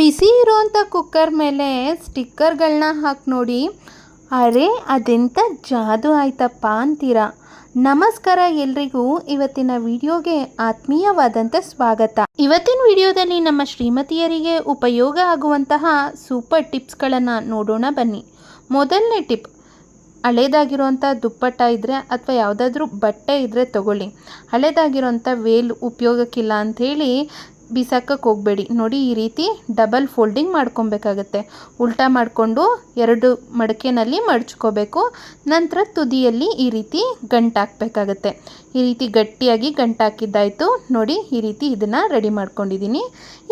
ಬಿಸಿ ಇರೋವಂಥ ಕುಕ್ಕರ್ ಮೇಲೆ ಸ್ಟಿಕ್ಕರ್ಗಳನ್ನ ಹಾಕಿ ನೋಡಿ. ಅರೆ ಅದೆಂಥ ಜಾದು ಆಯ್ತಪ್ಪ ಅಂತೀರಾ? ನಮಸ್ಕಾರ ಎಲ್ರಿಗೂ. ಇವತ್ತಿನ ವಿಡಿಯೋಗೆ ಆತ್ಮೀಯವಾದಂಥ ಸ್ವಾಗತ. ಇವತ್ತಿನ ವಿಡಿಯೋದಲ್ಲಿ ನಮ್ಮ ಶ್ರೀಮತಿಯರಿಗೆ ಉಪಯೋಗ ಆಗುವಂತಹ ಸೂಪರ್ ಟಿಪ್ಸ್ಗಳನ್ನು ನೋಡೋಣ ಬನ್ನಿ. ಮೊದಲನೇ ಟಿಪ್ ಹಳೇದಾಗಿರೋವಂಥ ದುಪ್ಪಟ್ಟ ಇದ್ದರೆ ಅಥವಾ ಯಾವುದಾದ್ರೂ ಬಟ್ಟೆ ಇದ್ದರೆ ತಗೊಳ್ಳಿ. ಹಳೇದಾಗಿರೋವಂಥ ವೇಲ್ ಉಪಯೋಗಕ್ಕಿಲ್ಲ ಅಂಥೇಳಿ ಬಿಸಾಕಕ್ಕೆ ಹೋಗಬೇಡಿ. ನೋಡಿ, ಈ ರೀತಿ ಡಬಲ್ ಫೋಲ್ಡಿಂಗ್ ಮಾಡ್ಕೊಬೇಕಾಗತ್ತೆ. ಉಲ್ಟಾ ಮಾಡಿಕೊಂಡು ಎರಡು ಮಡಕೆನಲ್ಲಿ ಮಡಚ್ಕೋಬೇಕು. ನಂತರ ತುದಿಯಲ್ಲಿ ಈ ರೀತಿ ಗಂಟಾಕಬೇಕಾಗತ್ತೆ ಈ ರೀತಿ ಗಟ್ಟಿಯಾಗಿ ಗಂಟಾಕಿದ್ದಾಯಿತು ನೋಡಿ, ಈ ರೀತಿ ಇದನ್ನು ರೆಡಿ ಮಾಡ್ಕೊಂಡಿದ್ದೀನಿ.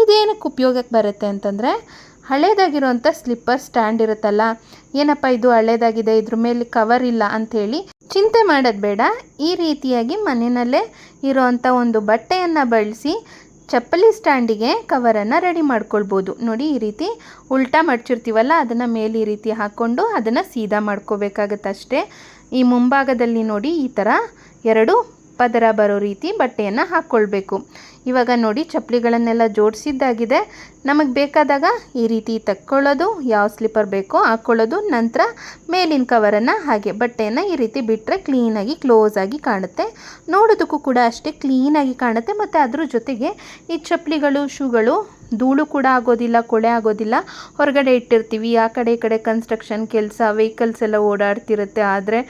ಇದೇನಕ್ಕೆ ಉಪಯೋಗಕ್ಕೆ ಬರುತ್ತೆ ಅಂತಂದರೆ, ಹಳೇದಾಗಿರುವಂಥ ಸ್ಲಿಪ್ಪರ್ ಸ್ಟ್ಯಾಂಡ್ ಇರುತ್ತಲ್ಲ, ಏನಪ್ಪ ಇದು ಹಳೇದಾಗಿದೆ, ಇದ್ರ ಮೇಲೆ ಕವರ್ ಇಲ್ಲ ಅಂಥೇಳಿ ಚಿಂತೆ ಮಾಡೋದು ಬೇಡ. ಈ ರೀತಿಯಾಗಿ ಮನೆಯಲ್ಲೇ ಇರೋವಂಥ ಒಂದು ಬಟ್ಟೆಯನ್ನು ಬಳಸಿ ಚಪ್ಪಲಿ ಸ್ಟ್ಯಾಂಡಿಗೆ ಕವರನ್ನು ರೆಡಿ ಮಾಡ್ಕೊಳ್ಬೋದು. ನೋಡಿ, ಈ ರೀತಿ ಉಲ್ಟಾ ಮಡ್ಚಿರ್ತೀವಲ್ಲ ಅದನ್ನು ಮೇಲೆ ಈ ರೀತಿ ಹಾಕ್ಕೊಂಡು ಅದನ್ನು ಸೀದಾ ಮಾಡ್ಕೋಬೇಕಾಗತ್ತೆ ಅಷ್ಟೇ. ಈ ಮುಂಭಾಗದಲ್ಲಿ ನೋಡಿ, ಈ ಥರ ಎರಡು ಪದರ ಬರೋ ರೀತಿ ಬಟ್ಟೆಯನ್ನು ಹಾಕ್ಕೊಳ್ಬೇಕು ಇವಾಗ ನೋಡಿ ಚಪ್ಪಲಿಗಳನ್ನೆಲ್ಲ ಜೋಡಿಸಿದ್ದಾಗಿದೆ. ನಮಗೆ ಬೇಕಾದಾಗ ಈ ರೀತಿ ತಕ್ಕೊಳ್ಳೋದು, ಯಾವ ಸ್ಲಿಪ್ಪರ್ ಬೇಕೋ ಹಾಕ್ಕೊಳ್ಳೋದು ನಂತರ ಮೇಲಿನ ಕವರನ್ನು ಹಾಗೆ ಬಟ್ಟೆಯನ್ನು ಈ ರೀತಿ ಬಿಟ್ಟರೆ ಕ್ಲೀನಾಗಿ ಕ್ಲೋಸ್ ಆಗಿ ಕಾಣುತ್ತೆ. ನೋಡೋದಕ್ಕೂ ಕೂಡ ಅಷ್ಟೇ ಕ್ಲೀನಾಗಿ ಕಾಣುತ್ತೆ. ಮತ್ತು ಅದ್ರ ಜೊತೆಗೆ ಈ ಚಪ್ಪಲಿಗಳು, ಶೂಗಳು, ಧೂಳು ಕೂಡ ಆಗೋದಿಲ್ಲ, ಕೊಳೆ ಆಗೋದಿಲ್ಲ. ಹೊರಗಡೆ ಇಟ್ಟಿರ್ತೀವಿ. ಆ ಕಡೆ ಈ ಕಡೆ ಕನ್ಸ್ಟ್ರಕ್ಷನ್ ಕೆಲಸ ವೆಹಿಕಲ್ಸ್ ಎಲ್ಲ ಓಡಾಡ್ತಿರುತ್ತೆ. ಆದರೆ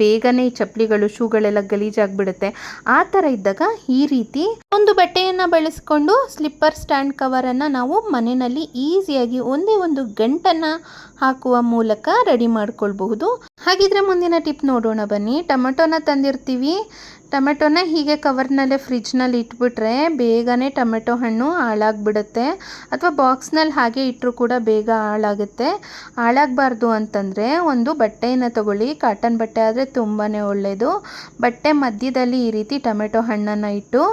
ಬೇಗನೆ ಈ ಚಪ್ಪಲಿಗಳು, ಶೂಗಳೆಲ್ಲ ಗಲೀಜಾಗಿಬಿಡುತ್ತೆ. ಆ ಥರ ಇದ್ದಾಗ ಈ ರೀತಿ ಒಂದು ಬಟ್ಟೆಯನ್ನು ಬಳಸಿಕೊಂಡು ಸ್ಲಿಪ್ಪರ್ ಸ್ಟ್ಯಾಂಡ್ ಕವರನ್ನು ನಾವು ಮನೆಯಲ್ಲಿ ಈಸಿಯಾಗಿ ಒಂದೇ ಒಂದು ಗಂಟನ್ನು ಹಾಕುವ ಮೂಲಕ ರೆಡಿ ಮಾಡ್ಕೊಳ್ಬಹುದು. ಹಾಗಿದ್ರೆ ಮುಂದಿನ ಟಿಪ್ ನೋಡೋಣ ಬನ್ನಿ. ಟೊಮೆಟೊನ ತಂದಿರ್ತೀವಿ. ಟೊಮೆಟೊನ ಹೀಗೆ ಕವರ್ನಲ್ಲೇ ಫ್ರಿಜ್ನಲ್ಲಿ ಇಟ್ಬಿಟ್ರೆ ಬೇಗನೆ ಟೊಮೆಟೊ ಹಣ್ಣು ಹಾಳಾಗ್ಬಿಡುತ್ತೆ. ಅಥವಾ ಬಾಕ್ಸ್ನಲ್ಲಿ ಹಾಗೆ ಇಟ್ಟರು ಕೂಡ ಬೇಗ ಹಾಳಾಗುತ್ತೆ. ಹಾಳಾಗಬಾರ್ದು ಅಂತಂದರೆ ಒಂದು ಬಟ್ಟೆಯನ್ನು ತಗೊಳ್ಳಿ. ಕಾಟನ್ ಬಟ್ಟೆ ಆದರೆ ತುಂಬಾ ಒಳ್ಳೆಯದು ಬಟ್ಟೆ ಮಧ್ಯದಲ್ಲಿ ಈ ರೀತಿ ಟೊಮೆಟೊ ಹಣ್ಣನ್ನು ಇಟ್ಟು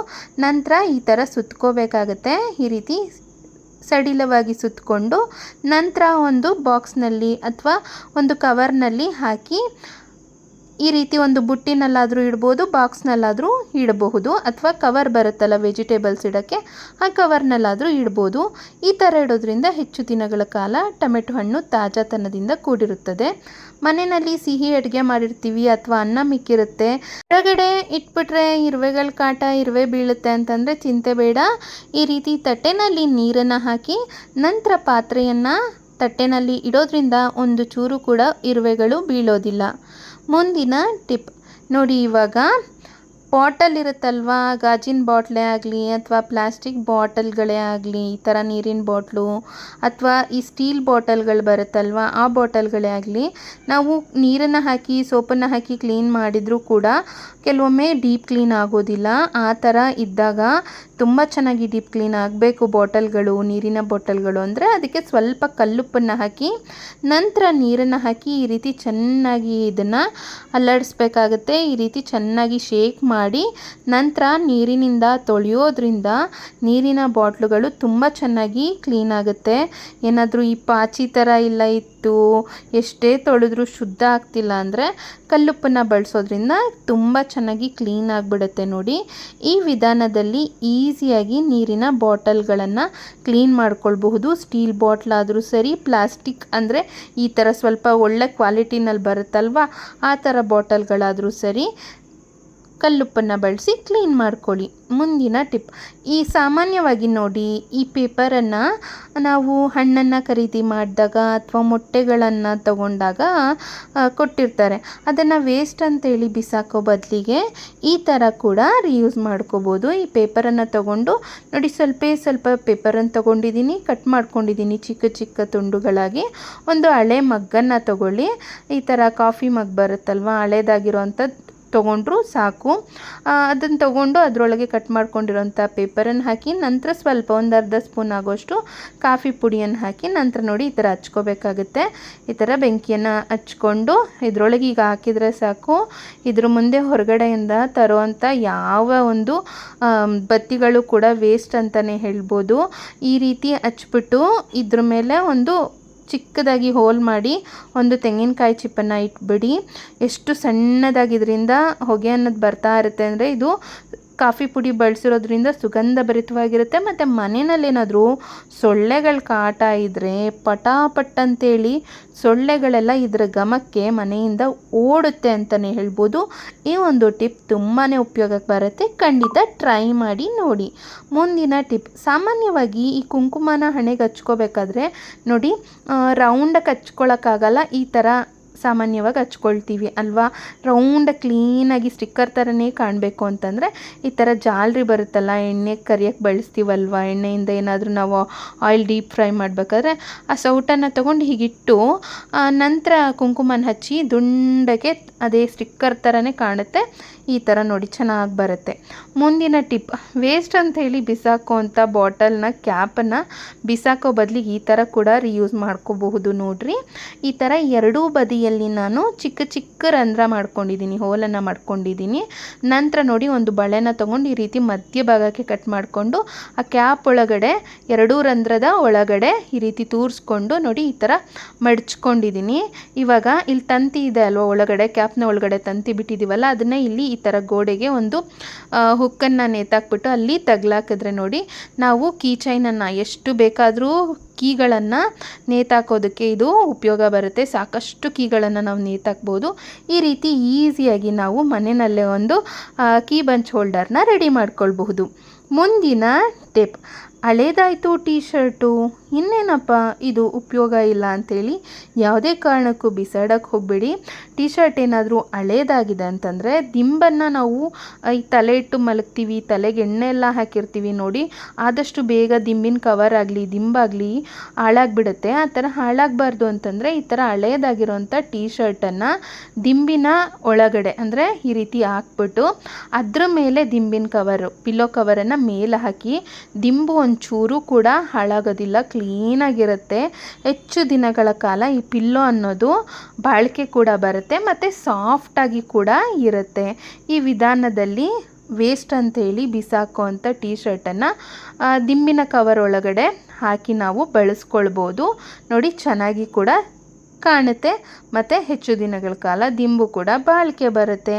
ನಂತರ ಈ ಥರ ಸುತ್ಕೋಬೇಕಾಗತ್ತೆ. ಈ ರೀತಿ ಸಡಿಲವಾಗಿ ಸುತ್ತಕೊಂಡು ನಂತರ ಒಂದು ಬಾಕ್ಸ್ನಲ್ಲಿ ಅಥವಾ ಒಂದು ಕವರ್ನಲ್ಲಿ ಹಾಕಿ ಈ ರೀತಿ ಒಂದು ಬುಟ್ಟಿನಲ್ಲಾದರೂ ಇಡ್ಬೋದು, ಬಾಕ್ಸ್ನಲ್ಲಾದರೂ ಇಡಬಹುದು, ಅಥವಾ ಕವರ್ ಬರುತ್ತಲ್ಲ ವೆಜಿಟೇಬಲ್ಸ್ ಇಡೋಕ್ಕೆ, ಆ ಕವರ್ನಲ್ಲಾದರೂ ಇಡ್ಬೋದು. ಈ ಥರ ಇಡೋದ್ರಿಂದ ಹೆಚ್ಚು ದಿನಗಳ ಕಾಲ ಟೊಮೆಟೊ ಹಣ್ಣು ತಾಜಾತನದಿಂದ ಕೂಡಿರುತ್ತದೆ. ಮನೆಯಲ್ಲಿ ಸಿಹಿ ಅಡುಗೆ ಮಾಡಿರ್ತೀವಿ ಅಥವಾ ಅನ್ನ ಮಿಕ್ಕಿರುತ್ತೆ. ಹೊರಗಡೆ ಇಟ್ಬಿಟ್ರೆ ಇರುವೆಗಳ ಕಾಟ, ಇರುವೆ ಬೀಳುತ್ತೆ ಅಂತಂದರೆ ಚಿಂತೆ ಬೇಡ. ಈ ರೀತಿ ತಟ್ಟೆನಲ್ಲಿ ನೀರನ್ನು ಹಾಕಿ ನಂತರ ಪಾತ್ರೆಯನ್ನು ತಟ್ಟೆನಲ್ಲಿ ಇಡೋದ್ರಿಂದ ಒಂದು ಚೂರು ಕೂಡ ಇರುವೆಗಳು ಬೀಳೋದಿಲ್ಲ. ಮುಂದಿನ ಟಿಪ್. ನೋಡಿ, ಇವಾಗ ಬಾಟಲ್ ಇರುತ್ತಲ್ವಾ? ಗಾಜಿನ ಬಾಟ್ಲೆ ಆಗಲಿ ಅಥವಾ ಪ್ಲಾಸ್ಟಿಕ್ ಬಾಟಲ್ಗಳೇ ಆಗಲಿ, ಈ ಥರ ನೀರಿನ ಬಾಟ್ಲು ಅಥವಾ ಈ ಸ್ಟೀಲ್ ಬಾಟಲ್ಗಳು ಬರುತ್ತಲ್ವ, ಆ ಬಾಟಲ್ಗಳೇ ಆಗಲಿ, ನಾವು ನೀರನ್ನು ಹಾಕಿ, ಸೋಪನ್ನು ಹಾಕಿ ಕ್ಲೀನ್ ಮಾಡಿದರೂ ಕೂಡ ಕೆಲವೊಮ್ಮೆ ಡೀಪ್ ಕ್ಲೀನ್ ಆಗೋದಿಲ್ಲ. ಆ ಥರ ಇದ್ದಾಗ ತುಂಬ ಚೆನ್ನಾಗಿ ಡೀಪ್ ಕ್ಲೀನ್ ಆಗಬೇಕು ಬಾಟಲ್ಗಳು, ನೀರಿನ ಬಾಟಲ್ಗಳು ಅಂದರೆ ಅದಕ್ಕೆ ಸ್ವಲ್ಪ ಕಲ್ಲುಪ್ಪನ್ನು ಹಾಕಿ, ನಂತರ ನೀರನ್ನು ಹಾಕಿ ಈ ರೀತಿ ಚೆನ್ನಾಗಿ ಇದನ್ನು ಅಲ್ಲಾಡಿಸ್ಬೇಕಾಗತ್ತೆ. ಈ ರೀತಿ ಚೆನ್ನಾಗಿ ಶೇಕ್ ಮಾಡಿ ನಂತರ ನೀರಿನಿಂದ ತೊಳೆಯೋದ್ರಿಂದ ನೀರಿನ ಬಾಟ್ಲುಗಳು ತುಂಬ ಚೆನ್ನಾಗಿ ಕ್ಲೀನ್ ಆಗುತ್ತೆ. ಏನಾದರೂ ಈ ಪಾಚಿ ಥರ ಇಲ್ಲ ಇತ್ತು, ಎಷ್ಟೇ ತೊಳೆದ್ರೂ ಶುದ್ಧ ಆಗ್ತಿಲ್ಲ ಅಂದರೆ ಕಲ್ಲುಪ್ಪನ್ನು ಬಳಸೋದ್ರಿಂದ ತುಂಬ ಚೆನ್ನಾಗಿ ಕ್ಲೀನ್ ಆಗಿಬಿಡುತ್ತೆ ನೋಡಿ. ಈ ವಿಧಾನದಲ್ಲಿ ಈಸಿಯಾಗಿ ನೀರಿನ ಬಾಟಲ್ಗಳನ್ನು ಕ್ಲೀನ್ ಮಾಡ್ಕೊಳ್ಬಹುದು. ಸ್ಟೀಲ್ ಬಾಟ್ಲಾದರೂ ಸರಿ, ಪ್ಲಾಸ್ಟಿಕ್ ಅಂದರೆ ಈ ಥರ ಸ್ವಲ್ಪ ಒಳ್ಳೆ ಕ್ವಾಲಿಟಿನಲ್ಲಿ ಬರುತ್ತಲ್ವ? ಆ ಥರ ಬಾಟಲ್ಗಳಾದರೂ ಸರಿ. ಕಲ್ಲುಪ್ಪನ್ನು ಬಳಸಿ ಕ್ಲೀನ್ ಮಾಡ್ಕೊಳ್ಳಿ. ಮುಂದಿನ ಟಿಪ್. ಈ ಸಾಮಾನ್ಯವಾಗಿ ನೋಡಿ, ಈ ಪೇಪರನ್ನು ನಾವು ಹಣ್ಣನ್ನು ಖರೀದಿ ಮಾಡಿದಾಗ ಅಥವಾ ಮೊಟ್ಟೆಗಳನ್ನು ತಗೊಂಡಾಗ ಕೊಟ್ಟಿರ್ತಾರೆ. ಅದನ್ನು ವೇಸ್ಟ್ ಅಂತೇಳಿ ಬಿಸಾಕೋ ಬದಲಿಗೆ ಈ ಥರ ಕೂಡ ರಿಯೂಸ್ ಮಾಡ್ಕೋಬೋದು. ಈ ಪೇಪರನ್ನು ತಗೊಂಡು, ನೋಡಿ ಸ್ವಲ್ಪ ಸ್ವಲ್ಪ ಪೇಪರನ್ನು ತಗೊಂಡಿದ್ದೀನಿ ಕಟ್ ಮಾಡ್ಕೊಂಡಿದ್ದೀನಿ ಚಿಕ್ಕ ಚಿಕ್ಕ ತುಂಡುಗಳಾಗಿ. ಒಂದು ಹಳೆ ಮಗ್ಗನ್ನು ತಗೊಳ್ಳಿ. ಈ ಥರ ಕಾಫಿ ಮಗ್ ಬರುತ್ತಲ್ವ ಹಳೇದಾಗಿರೋವಂಥ ತೊಗೊಂಡ್ರು ಸಾಕು. ಅದನ್ನು ತೊಗೊಂಡು ಅದರೊಳಗೆ ಕಟ್ ಮಾಡ್ಕೊಂಡಿರೋಂಥ ಪೇಪರನ್ನು ಹಾಕಿ, ನಂತರ ಸ್ವಲ್ಪ ಒಂದು ಅರ್ಧ ಸ್ಪೂನ್ ಆಗೋಷ್ಟು ಕಾಫಿ ಪುಡಿಯನ್ನು ಹಾಕಿ, ನಂತರ ನೋಡಿ ಈ ಥರ ಹಚ್ಕೋಬೇಕಾಗುತ್ತೆ. ಈ ಥರ ಬೆಂಕಿಯನ್ನು ಹಚ್ಕೊಂಡು ಇದರೊಳಗೆ ಈಗ ಹಾಕಿದರೆ ಸಾಕು. ಇದ್ರ ಮುಂದೆ ಹೊರಗಡೆಯಿಂದ ತರುವಂಥ ಯಾವ ಒಂದು ಬತ್ತಿಗಳು ಕೂಡ ವೇಸ್ಟ್ ಅಂತಲೇ ಹೇಳ್ಬೋದು. ಈ ರೀತಿ ಹಚ್ಬಿಟ್ಟು ಇದ್ರ ಮೇಲೆ ಒಂದು ಚಿಕ್ಕದಾಗಿ ಹೋಲ್ ಮಾಡಿ ಒಂದು ತೆಂಗಿನಕಾಯಿ ಚಿಪ್ಪನ್ನು ಇಟ್ಬಿಡಿ. ಎಷ್ಟು ಸಣ್ಣದಾಗಿ ಇದರಿಂದ ಹೊಗೆ ಅನ್ನೋದು ಬರ್ತಾ ಇರುತ್ತೆ ಅಂದರೆ ಇದು ಕಾಫಿ ಪುಡಿ ಬಳಸಿರೋದ್ರಿಂದ ಸುಗಂಧ ಭರಿತವಾಗಿರುತ್ತೆ. ಮತ್ತು ಮನೆಯಲ್ಲೇನಾದರೂ ಸೊಳ್ಳೆಗಳ ಕಾಟ ಇದ್ದರೆ ಪಟಾಪಟ್ ಅಂತೇಳಿ ಸೊಳ್ಳೆಗಳೆಲ್ಲ ಇದರ ಗಮಕ್ಕೆ ಮನೆಯಿಂದ ಓಡುತ್ತೆ ಅಂತಲೇ ಹೇಳ್ಬೋದು. ಈ ಒಂದು ಟಿಪ್ ತುಂಬಾ ಉಪಯೋಗಕ್ಕೆ ಬರುತ್ತೆ. ಖಂಡಿತ ಟ್ರೈ ಮಾಡಿ ನೋಡಿ. ಮುಂದಿನ ಟಿಪ್, ಸಾಮಾನ್ಯವಾಗಿ ಈ ಕುಂಕುಮನ ಹಣೆಗೆ ಹಚ್ಕೋಬೇಕಾದ್ರೆ ನೋಡಿ ರೌಂಡಕ್ಕೆ ಹಚ್ಕೊಳಕ್ಕಾಗಲ್ಲ, ಈ ಥರ ಸಾಮಾನ್ಯವಾಗಿ ಹಚ್ಕೊಳ್ತೀವಿ ಅಲ್ವಾ? ರೌಂಡ್ ಕ್ಲೀನಾಗಿ ಸ್ಟಿಕ್ಕರ್ ಥರನೇ ಕಾಣಬೇಕು ಅಂತಂದರೆ ಈ ಥರ ಜಾಲರಿ ಬರುತ್ತಲ್ಲ, ಎಣ್ಣೆ ಕರಿಯಕ್ಕೆ ಬಳಸ್ತೀವಲ್ವ? ಎಣ್ಣೆಯಿಂದ ಏನಾದರೂ ನಾವು ಆಯಿಲ್ ಡೀಪ್ ಫ್ರೈ ಮಾಡಬೇಕಾದ್ರೆ ಆ ಸೌಟನ್ನು ತೊಗೊಂಡು ಹೀಗಿಟ್ಟು ನಂತರ ಕುಂಕುಮನ ಹಚ್ಚಿ ದುಂಡಗೆ ಅದೇ ಸ್ಟಿಕ್ಕರ್ ಥರನೇ ಕಾಣುತ್ತೆ. ಈ ಥರ ನೋಡಿ ಚೆನ್ನಾಗಿ ಬರುತ್ತೆ. ಮುಂದಿನ ಟಿಪ್ ವೇಸ್ಟ್ ಅಂತ ಹೇಳಿ ಬಿಸಾಕೋ ಅಂಥ ಬಾಟಲ್ನ ಕ್ಯಾಪನ್ನು ಬಿಸಾಕೋ ಬದಲಿಗೆ ಈ ಥರ ಕೂಡ ರಿಯೂಸ್ ಮಾಡ್ಕೋಬಹುದು ನೋಡ್ರಿ. ಈ ಥರ ಎರಡೂ ಬದಿಯಲ್ಲಿ ನಾನು ಚಿಕ್ಕ ಚಿಕ್ಕ ರಂಧ್ರ ಮಾಡ್ಕೊಂಡಿದ್ದೀನಿ, ಹೋಲನ್ನು ಮಾಡ್ಕೊಂಡಿದ್ದೀನಿ. ನಂತರ ನೋಡಿ ಒಂದು ಬಳೆನ ತೊಗೊಂಡು ಈ ರೀತಿ ಮಧ್ಯಭಾಗಕ್ಕೆ ಕಟ್ ಮಾಡಿಕೊಂಡು, ಆ ಕ್ಯಾಪ್ ಒಳಗಡೆ ಎರಡೂ ರಂಧ್ರದ ಒಳಗಡೆ ಈ ರೀತಿ ತೂರಿಸ್ಕೊಂಡು ನೋಡಿ ಈ ಥರ ಮಡ್ಚ್ಕೊಂಡಿದ್ದೀನಿ. ಇವಾಗ ಇಲ್ಲಿ ತಂತಿ ಇದೆ ಅಲ್ವಾ, ಒಳಗಡೆ ಕ್ಯಾಪ್ನ ಒಳಗಡೆ ತಂತಿ ಬಿಟ್ಟಿದ್ದೀವಲ್ಲ ಅದನ್ನೇ ಇಲ್ಲಿ ಈ ಥರ ಗೋಡೆಗೆ ಒಂದು ಹುಕ್ಕನ್ನು ನೇತಾಕ್ಬಿಟ್ಟು ಅಲ್ಲಿ ತಗ್ಲಾಕಿದ್ರೆ ನೋಡಿ, ನಾವು ಕೀ ಚೈನನ್ನು ಎಷ್ಟು ಬೇಕಾದರೂ ಕೀಗಳನ್ನು ನೇತಾಕೋದಕ್ಕೆ ಇದು ಉಪಯೋಗ ಬರುತ್ತೆ. ಸಾಕಷ್ಟು ಕೀಗಳನ್ನು ನಾವು ನೇತಾಕ್ಬೋದು. ಈ ರೀತಿ ಈಸಿಯಾಗಿ ನಾವು ಮನೆಯಲ್ಲೇ ಒಂದು ಕೀ ಬಂಚ್ ಹೋಲ್ಡರ್ನ ರೆಡಿ ಮಾಡ್ಕೊಳ್ಬಹುದು. ಮುಂದಿನ ಟಿಪ್, ಹಳೇದಾಯಿತು ಟೀ ಶರ್ಟು. ಇನ್ನೇನಪ್ಪ? ಇದು ಉಪಯೋಗ ಇಲ್ಲ ಅಂಥೇಳಿ ಯಾವುದೇ ಕಾರಣಕ್ಕೂ ಬಿಸಾಡೋಕ್ಕೆ ಹೋಗಬೇಡಿ. ಟೀ ಶರ್ಟ್ ಏನಾದರೂ ಹಳೇದಾಗಿದೆ ಅಂತಂದರೆ ದಿಂಬನ್ನು ನಾವು ಈ ತಲೆ ಇಟ್ಟು ಮಲಗ್ತೀವಿ, ತಲೆಗೆ ಎಣ್ಣೆ ಎಲ್ಲ ಹಾಕಿರ್ತೀವಿ ನೋಡಿ. ಆದಷ್ಟು ಬೇಗ ದಿಂಬಿನ ಕವರ್ ಆಗಲಿ ದಿಂಬಾಗಲಿ ಹಾಳಾಗ್ಬಿಡುತ್ತೆ. ಆ ಥರ ಹಾಳಾಗಬಾರ್ದು ಅಂತಂದರೆ ಈ ಥರ ಹಳೇದಾಗಿರೋಂಥ ಟೀ ಶರ್ಟನ್ನು ದಿಂಬಿನ ಒಳಗಡೆ ಅಂದರೆ ಈ ರೀತಿ ಹಾಕ್ಬಿಟ್ಟು ಅದ್ರ ಮೇಲೆ ದಿಂಬಿನ ಕವರು ಪಿಲ್ಲೋ ಕವರನ್ನು ಮೇಲೆ ಹಾಕಿ ದಿಂಬು ಒಂಚೂರು ಕೂಡ ಹಾಳಾಗೋದಿಲ್ಲ ಕ್ಲೀನಾಗಿರುತ್ತೆ ಹೆಚ್ಚು ದಿನಗಳ ಕಾಲ ಈ ಪಿಲ್ಲೋ ಅನ್ನೋದು ಬಾಳಿಕೆ ಕೂಡ ಬರುತ್ತೆ ಮತ್ತು ಸಾಫ್ಟಾಗಿ ಕೂಡ ಇರುತ್ತೆ. ಈ ವಿಧಾನದಲ್ಲಿ ವೇಸ್ಟ್ ಅಂತೇಳಿ ಬಿಸಾಕುವಂಥ ಟೀ ಶರ್ಟನ್ನು ದಿಂಬಿನ ಕವರ್ ಒಳಗಡೆ ಹಾಕಿ ನಾವು ಬಳಸ್ಕೊಳ್ಬೋದು. ನೋಡಿ ಚೆನ್ನಾಗಿ ಕೂಡ ಕಾಣುತ್ತೆ. ಮತ್ತು ಹೆಚ್ಚು ದಿನಗಳ ಕಾಲ ದಿಂಬು ಕೂಡ ಬಾಳಿಕೆ ಬರುತ್ತೆ.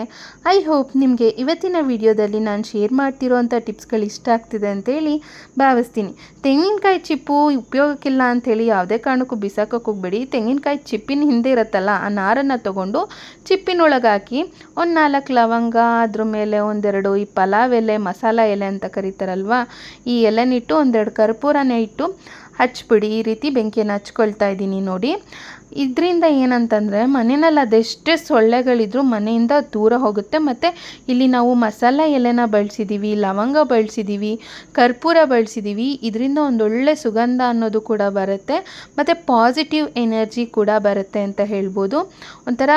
ಐ ಹೋಪ್ ನಿಮಗೆ ಇವತ್ತಿನ ವಿಡಿಯೋದಲ್ಲಿ ನಾನು ಶೇರ್ ಮಾಡ್ತಿರೋಂಥ ಟಿಪ್ಸ್ಗಳು ಇಷ್ಟ ಆಗ್ತಿದೆ ಅಂತೇಳಿ ಭಾವಿಸ್ತೀನಿ. ತೆಂಗಿನಕಾಯಿ ಚಿಪ್ಪು ಉಪಯೋಗಕ್ಕಿಲ್ಲ ಅಂಥೇಳಿ ಯಾವುದೇ ಕಾರಣಕ್ಕೂ ಬಿಸಾಕೋಕೆ ಹೋಗ್ಬೇಡಿ. ತೆಂಗಿನಕಾಯಿ ಚಿಪ್ಪಿನ ಹಿಂದೆ ಇರುತ್ತಲ್ಲ, ಆ ನಾರನ್ನು ತೊಗೊಂಡು ಚಿಪ್ಪಿನೊಳಗೆ ಹಾಕಿ ಒಂದು ನಾಲ್ಕು ಲವಂಗ, ಅದ್ರ ಮೇಲೆ ಒಂದೆರಡು ಈ ಪಲಾವ್ ಎಲೆ, ಮಸಾಲ ಎಲೆ ಅಂತ ಕರೀತಾರಲ್ವ, ಈ ಎಲೆನಿಟ್ಟು ಒಂದೆರಡು ಕರ್ಪೂರನೇ ಇಟ್ಟು ಹಚ್ಬಿಡಿ, ಈ ರೀತಿ ಬೆಂಕಿಯನ್ನು ಹಚ್ಕೊಳ್ತಾ ಇದ್ದೀನಿ ನೋಡಿ. ಇದರಿಂದ ಏನಂತಂದರೆ ಮನೆಯಲ್ಲಿ ಅದೆಷ್ಟೇ ಸೊಳ್ಳೆಗಳಿದ್ರೂ ಮನೆಯಿಂದ ದೂರ ಹೋಗುತ್ತೆ. ಮತ್ತು ಇಲ್ಲಿ ನಾವು ಮಸಾಲ ಎಲೆನ ಬಳಸಿದ್ದೀವಿ ಲವಂಗ ಬಳಸಿದ್ದೀವಿ ಕರ್ಪೂರ ಬಳಸಿದ್ದೀವಿ ಇದರಿಂದ ಒಂದೊಳ್ಳೆ ಸುಗಂಧ ಅನ್ನೋದು ಕೂಡ ಬರುತ್ತೆ. ಮತ್ತು ಪಾಸಿಟಿವ್ ಎನರ್ಜಿ ಕೂಡ ಬರುತ್ತೆ ಅಂತ ಹೇಳ್ಬೋದು. ಒಂಥರ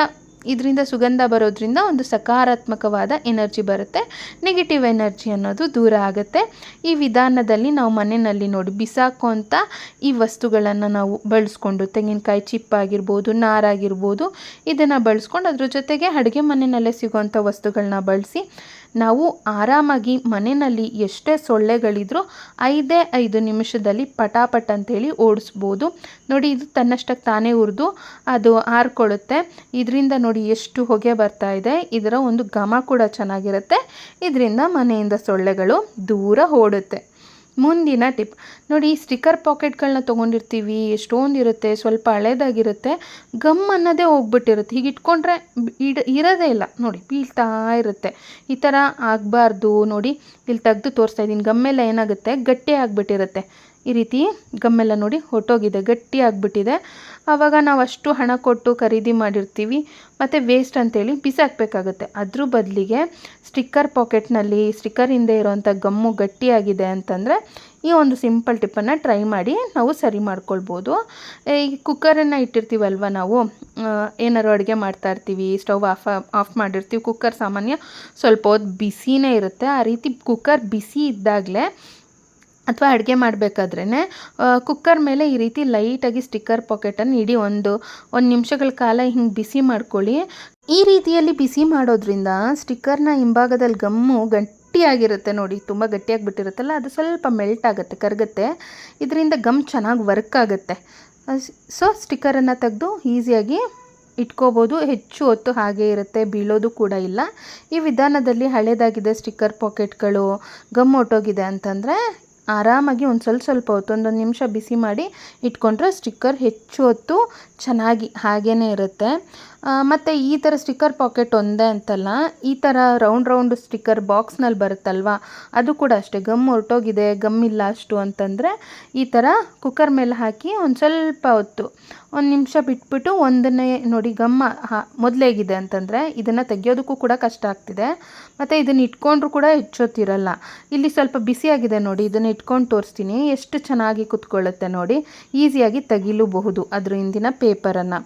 ಇದರಿಂದ ಸುಗಂಧ ಬರೋದ್ರಿಂದ ಒಂದು ಸಕಾರಾತ್ಮಕವಾದ ಎನರ್ಜಿ ಬರುತ್ತೆ. ನೆಗೆಟಿವ್ ಎನರ್ಜಿ ಅನ್ನೋದು ದೂರ ಆಗುತ್ತೆ. ಈ ವಿಧಾನದಲ್ಲಿ ನಾವು ಮನೆಯಲ್ಲಿ ನೋಡಿ ಬಿಸಾಕುವಂಥ ಈ ವಸ್ತುಗಳನ್ನು ನಾವು ಬಳಸ್ಕೊಂಡು ತೆಂಗಿನಕಾಯಿ ಚಿಪ್ಪಾಗಿರ್ಬೋದು ನಾರಾಗಿರ್ಬೋದು ಇದನ್ನು ಬಳಸ್ಕೊಂಡು ಅದ್ರ ಜೊತೆಗೆ ಅಡುಗೆ ಮನೆಯಲ್ಲೇ ಸಿಗುವಂಥ ವಸ್ತುಗಳನ್ನ ಬಳಸಿ ನಾವು ಆರಾಮಾಗಿ ಮನೆಯಲ್ಲಿ ಎಷ್ಟೇ ಸೊಳ್ಳೆಗಳಿದ್ರೂ ಐದೇ ಐದು ನಿಮಿಷದಲ್ಲಿ ಪಟಾಪಟ್ ಅಂತೇಳಿ ಓಡಿಸ್ಬೋದು. ನೋಡಿ, ಇದು ತನ್ನಷ್ಟಕ್ಕೆ ತಾನೇ ಉರಿದು ಅದು ಆರ್ಕೊಳ್ಳುತ್ತೆ. ಇದರಿಂದ ನೋಡಿ ಎಷ್ಟು ಹೊಗೆ ಬರ್ತಾ ಇದೆ. ಇದರ ಒಂದು ಘಮ ಕೂಡ ಚೆನ್ನಾಗಿರುತ್ತೆ. ಇದರಿಂದ ಮನೆಯಿಂದ ಸೊಳ್ಳೆಗಳು ದೂರ ಓಡುತ್ತೆ. ಮುಂದಿನ ಟಿಪ್. ನೋಡಿ ಸ್ಟಿಕ್ಕರ್ ಪಾಕೆಟ್ಗಳನ್ನ ತೊಗೊಂಡಿರ್ತೀವಿ, ಎಷ್ಟೊಂದು ಇರುತ್ತೆ, ಸ್ವಲ್ಪ ಹಳೇದಾಗಿರುತ್ತೆ, ಗಮ್ ಅನ್ನೋದೇ ಹೋಗ್ಬಿಟ್ಟಿರುತ್ತೆ. ಹೀಗೆ ಇಟ್ಕೊಂಡ್ರೆ ಇಡ, ಇರೋದೇ ಇಲ್ಲ. ನೋಡಿ, ಬೀಳ್ತಾ ಇರುತ್ತೆ. ಈ ಥರ ಆಗಬಾರ್ದು. ನೋಡಿ, ಇಲ್ಲಿ ತೆಗೆದು ತೋರಿಸ್ತಾ ಇದ್ದೀನಿ. ಗಮ್ಮೆಲ್ಲ ಏನಾಗುತ್ತೆ? ಗಟ್ಟಿ ಆಗಿಬಿಟ್ಟಿರುತ್ತೆ. ಈ ರೀತಿ ಗಮ್ಮೆಲ್ಲ ನೋಡಿ ಹೊಟ್ಟೋಗಿದೆ ಗಟ್ಟಿ ಆಗಿಬಿಟ್ಟಿದೆ. ಆವಾಗ ನಾವು ಅಷ್ಟು ಹಣ ಕೊಟ್ಟು ಖರೀದಿ ಮಾಡಿರ್ತೀವಿ, ಮತ್ತು ವೇಸ್ಟ್ ಅಂತೇಳಿ ಬಿಸಾಕಬೇಕಾಗುತ್ತೆ. ಅದ್ರ ಬದಲಿಗೆ ಸ್ಟಿಕ್ಕರ್ ಪಾಕೆಟ್ನಲ್ಲಿ ಸ್ಟಿಕ್ಕರ್ ಹಿಂದೆ ಇರೋವಂಥ ಗಮ್ಮು ಗಟ್ಟಿಯಾಗಿದೆ ಅಂತಂದರೆ ಈ ಒಂದು ಸಿಂಪಲ್ ಟಿಪ್ಪನ್ನು ಟ್ರೈ ಮಾಡಿ ನಾವು ಸರಿ ಮಾಡ್ಕೊಳ್ಬೋದು. ಈ ಕುಕ್ಕರನ್ನು ಇಟ್ಟಿರ್ತೀವಲ್ವ ನಾವು? ಏನಾರು ಅಡುಗೆ ಮಾಡ್ತಾ ಇರ್ತೀವಿ ಸ್ಟವ್ ಆಫ್ ಆಫ್ ಮಾಡಿರ್ತೀವಿ ಕುಕ್ಕರ್ ಸಾಮಾನ್ಯ ಸ್ವಲ್ಪ ಹೊತ್ತು ಬಿಸಿನೇ ಇರುತ್ತೆ. ಆ ರೀತಿ ಕುಕ್ಕರ್ ಬಿಸಿ ಇದ್ದಾಗಲೇ ಅಥವಾ ಅಡುಗೆ ಮಾಡಬೇಕಾದ್ರೇ ಕುಕ್ಕರ್ ಮೇಲೆ ಈ ರೀತಿ ಲೈಟಾಗಿ ಸ್ಟಿಕ್ಕರ್ ಪಾಕೆಟನ್ನು ಇಡಿ ಒಂದು ಒಂದು ನಿಮಿಷಗಳ ಕಾಲ ಹಿಂಗೆ ಬಿಸಿ ಮಾಡ್ಕೊಳ್ಳಿ. ಈ ರೀತಿಯಲ್ಲಿ ಬಿಸಿ ಮಾಡೋದ್ರಿಂದ ಸ್ಟಿಕ್ಕರ್ನ ಹಿಂಭಾಗದಲ್ಲಿ ಗಮ್ಮು ಗಟ್ಟಿಯಾಗಿರುತ್ತೆ ನೋಡಿ, ತುಂಬ ಗಟ್ಟಿಯಾಗಿಬಿಟ್ಟಿರುತ್ತಲ್ಲ ಅದು ಸ್ವಲ್ಪ ಮೆಲ್ಟ್ ಆಗುತ್ತೆ, ಕರಗುತ್ತೆ. ಇದರಿಂದ ಗಮ್ ಚೆನ್ನಾಗಿ ವರ್ಕ್ ಆಗುತ್ತೆ. ಸೊ ಸ್ಟಿಕ್ಕರನ್ನು ತೆಗೆದು ಈಸಿಯಾಗಿ ಇಟ್ಕೋಬೋದು. ಹೆಚ್ಚು ಹೊತ್ತು ಹಾಗೆ ಇರುತ್ತೆ, ಬೀಳೋದು ಕೂಡ ಇಲ್ಲ. ಈ ವಿಧಾನದಲ್ಲಿ ಹಳೇದಾಗಿದೆ ಸ್ಟಿಕ್ಕರ್ ಪಾಕೆಟ್ಗಳು ಗಮ್ ಒಟ್ಟೋಗಿದೆ ಅಂತಂದರೆ ಆರಾಮಾಗಿ ಒಂದು ಸ್ವಲ್ಪ ಸ್ವಲ್ಪ ಹೊತ್ತು, ಒಂದೊಂದು ನಿಮಿಷ ಬಿಸಿ ಮಾಡಿ ಇಟ್ಕೊಂಡ್ರೆ ಸ್ಟಿಕ್ಕರ್ ಹೆಚ್ಚು ಹೊತ್ತು ಚೆನ್ನಾಗಿ ಹಾಗೇ ಇರುತ್ತೆ. ಮತ್ತು ಈ ಥರ ಸ್ಟಿಕ್ಕರ್ ಪಾಕೆಟ್ ಒಂದೇ ಅಂತಲ್ಲ, ಈ ಥರ ರೌಂಡ್ ರೌಂಡ್ ಸ್ಟಿಕ್ಕರ್ ಬಾಕ್ಸ್ನಲ್ಲಿ ಬರುತ್ತಲ್ವಾ, ಅದು ಕೂಡ ಅಷ್ಟೇ. ಗಮ್ ಹೊರಟೋಗಿದೆ ಗಮ್ ಇಲ್ಲ ಅಷ್ಟು ಅಂತಂದರೆ ಈ ಥರ ಕುಕ್ಕರ್ ಮೇಲೆ ಹಾಕಿ ಒಂದು ಸ್ವಲ್ಪ ಹೊತ್ತು, ಒಂದು ನಿಮಿಷ ಬಿಟ್ಬಿಟ್ಟು ಒಂದನ್ನೇ ನೋಡಿ ಗಮ್ಮ ಮೊದಲೇಗಿದೆ ಅಂತಂದರೆ ಇದನ್ನು ತೆಗಿಯೋದಕ್ಕೂ ಕೂಡ ಕಷ್ಟ ಆಗ್ತಿದೆ. ಮತ್ತು ಇದನ್ನು ಇಟ್ಕೊಂಡ್ರೂ ಕೂಡ ಹೆಚ್ಚೊತ್ತಿರಲ್ಲ ಇಲ್ಲಿ ಸ್ವಲ್ಪ ಬಿಸಿಯಾಗಿದೆ ನೋಡಿ, ಇದನ್ನು ಇಟ್ಕೊಂಡು ತೋರಿಸ್ತೀನಿ. ಎಷ್ಟು ಚೆನ್ನಾಗಿ ಕುತ್ಕೊಳ್ಳುತ್ತೆ ನೋಡಿ. ಈಸಿಯಾಗಿ ತೆಗಿಲೂಬಹುದು ಅದ್ರ ಹಿಂದಿನ ಪೇಪರನ್ನು.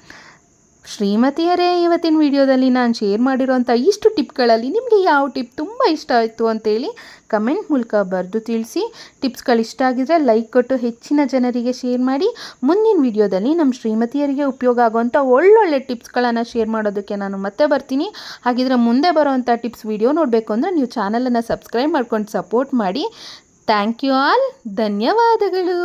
ಶ್ರೀಮತಿಯರೇ, ಇವತ್ತಿನ ವಿಡಿಯೋದಲ್ಲಿ ನಾನು ಶೇರ್ ಮಾಡಿರೋಂಥ ಇಷ್ಟು ಟಿಪ್ಗಳಲ್ಲಿ ನಿಮಗೆ ಯಾವ ಟಿಪ್ ತುಂಬ ಇಷ್ಟ ಆಯಿತು ಅಂತೇಳಿ ಕಮೆಂಟ್ ಮೂಲಕ ಬರೆದು ತಿಳಿಸಿ. ಟಿಪ್ಸ್ಗಳು ಇಷ್ಟ ಆಗಿದ್ರೆ ಲೈಕ್ ಕೊಟ್ಟು ಹೆಚ್ಚಿನ ಜನರಿಗೆ ಶೇರ್ ಮಾಡಿ. ಮುಂದಿನ ವಿಡಿಯೋದಲ್ಲಿ ನಮ್ಮ ಶ್ರೀಮತಿಯರಿಗೆ ಉಪಯೋಗ ಆಗುವಂಥ ಒಳ್ಳೊಳ್ಳೆ ಟಿಪ್ಸ್ಗಳನ್ನು ಶೇರ್ ಮಾಡೋದಕ್ಕೆ ನಾನು ಮತ್ತೆ ಬರ್ತೀನಿ. ಹಾಗಿದ್ರೆ ಮುಂದೆ ಬರೋವಂಥ ಟಿಪ್ಸ್ ವಿಡಿಯೋ ನೋಡಬೇಕು ಅಂದರೆ ನೀವು ಚಾನಲನ್ನು ಸಬ್ಸ್ಕ್ರೈಬ್ ಮಾಡ್ಕೊಂಡು ಸಪೋರ್ಟ್ ಮಾಡಿ. ಥ್ಯಾಂಕ್ ಯು ಆಲ್ ಧನ್ಯವಾದಗಳು.